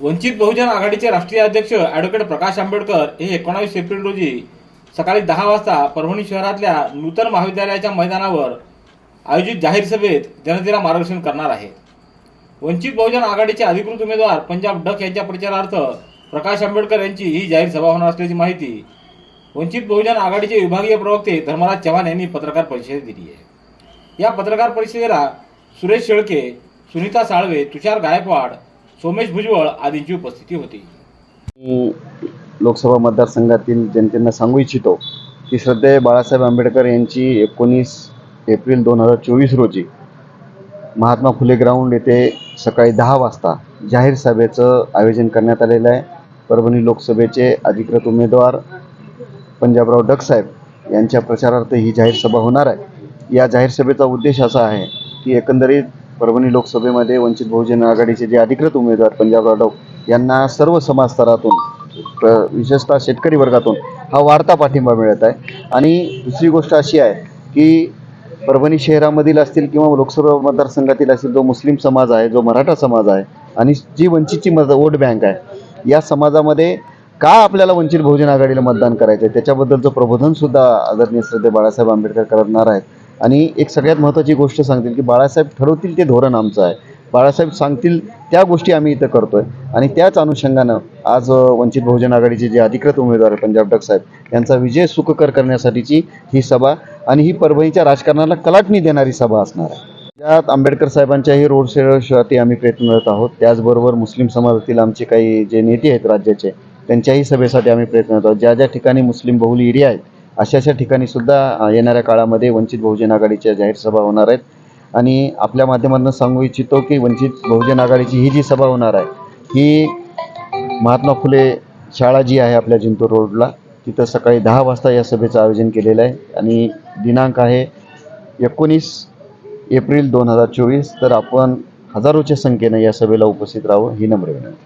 वंचित बहुजन आघाडीचे राष्ट्रीय अध्यक्ष ॲडव्होकेट प्रकाश आंबेडकर हे एकोणावीस एप्रिल रोजी सकाळी दहा वाजता परभणी शहरातल्या नूतन महाविद्यालयाच्या मैदानावर आयोजित जाहीर सभेत जनतेला मार्गदर्शन करणार आहेत. वंचित बहुजन आघाडीचे अधिकृत उमेदवार पंजाब डक यांच्या प्रचारार्थ प्रकाश आंबेडकर यांची ही जाहीर सभा होणार असल्याची माहिती वंचित बहुजन आघाडीचे विभागीय प्रवक्ते धर्मराज चव्हाण यांनी पत्रकार परिषदेत दिली आहे. या पत्रकार परिषदेला सुरेश शेळके सुनीता साळवे तुषार गायकवाड सोमेश भुजबळ आदींची उपस्थिती होती. मी लोकसभा मतदारसंघातील जनतेला सांगू इच्छितो की श्रद्धेय बाळासाहेब आंबेडकर यांची एकोणीस एप्रिल दोन हजार चोवीस रोजी महात्मा फुले ग्राउंड येथे सकाळी दहा वाजता जाहीर सभेचं आयोजन करण्यात आलेलं आहे. परभणी लोकसभेचे अधिकृत उमेदवार पंजाबराव डगसाहेब यांच्या प्रचारार्थ ही जाहीर सभा होणार आहे. या जाहीर सभेचा उद्देश असा आहे की एकंदरीत परभणी लोकसभेमध्ये वंचित बहुजन आघाडीचे जे अधिकृत उमेदवार पंजाबराव डग यांना सर्व समाज स्तरातून विशेषतः शेतकरी वर्गातून हा वाढता पाठिंबा मिळत आहे. आणि दुसरी गोष्ट अशी आहे की परभणी शहरामधील असतील किंवा लोकसभा मतदारसंघातील असतील जो मुस्लिम समाज आहे जो मराठा समाज आहे आणि जी वंचितची मत वोट बँक आहे या समाजामध्ये का आपल्याला वंचित बहुजन आघाडीला मतदान करायचं आहे त्याच्याबद्दलचं प्रबोधनसुद्धा आदरणीय श्रद्धे बाळासाहेब आंबेडकर करणार आहेत. आणि एक सगळ्यात महत्त्वाची गोष्ट सांगतील की बाळासाहेब ठरवतील ते धोरण आमचं आहे. बाळासाहेब सांगतील त्या गोष्टी आम्ही इथं करतो आहे आणि त्याच अनुषंगानं आज वंचित बहुजन आघाडीचे जे अधिकृत उमेदवार पंजाब डग साहेब यांचा विजय सुखकर करण्यासाठीची ही सभा आणि ही परभणीच्या राजकारणाला कलाटणी देणारी सभा असणार आहे. त्यात आंबेडकर साहेबांच्याही रोड शोसाठी आम्ही प्रयत्न करत आहोत. त्याचबरोबर मुस्लिम समाजातील आमचे काही जे नेते आहेत राज्याचे त्यांच्याही सभेसाठी आम्ही प्रयत्नरत आहोत. ज्या ज्या ठिकाणी मुस्लिम बहुल एरिया आहेत अशा अशा ठिकाणी सुद्धा येणाऱ्या काळामध्ये वंचित बहुजन आघाडीच्या जाहीर सभा होणार आहेत. आणि आपल्या माध्यमातून सांगू इच्छितो की वंचित बहुजन आघाडीची ही जी सभा होणार आहे ही महात्मा फुले शाळा जी आहे आपल्या जिंतूर रोडला तिथं सकाळी दहा वाजता या सभेचं आयोजन केलेलं आहे. आणि दिनांक आहे एकोणीस एप्रिल दोन हजार चोवीस. तर आपण हजारोच्या संख्येनं या सभेला उपस्थित राहावं ही नम्र विनंती.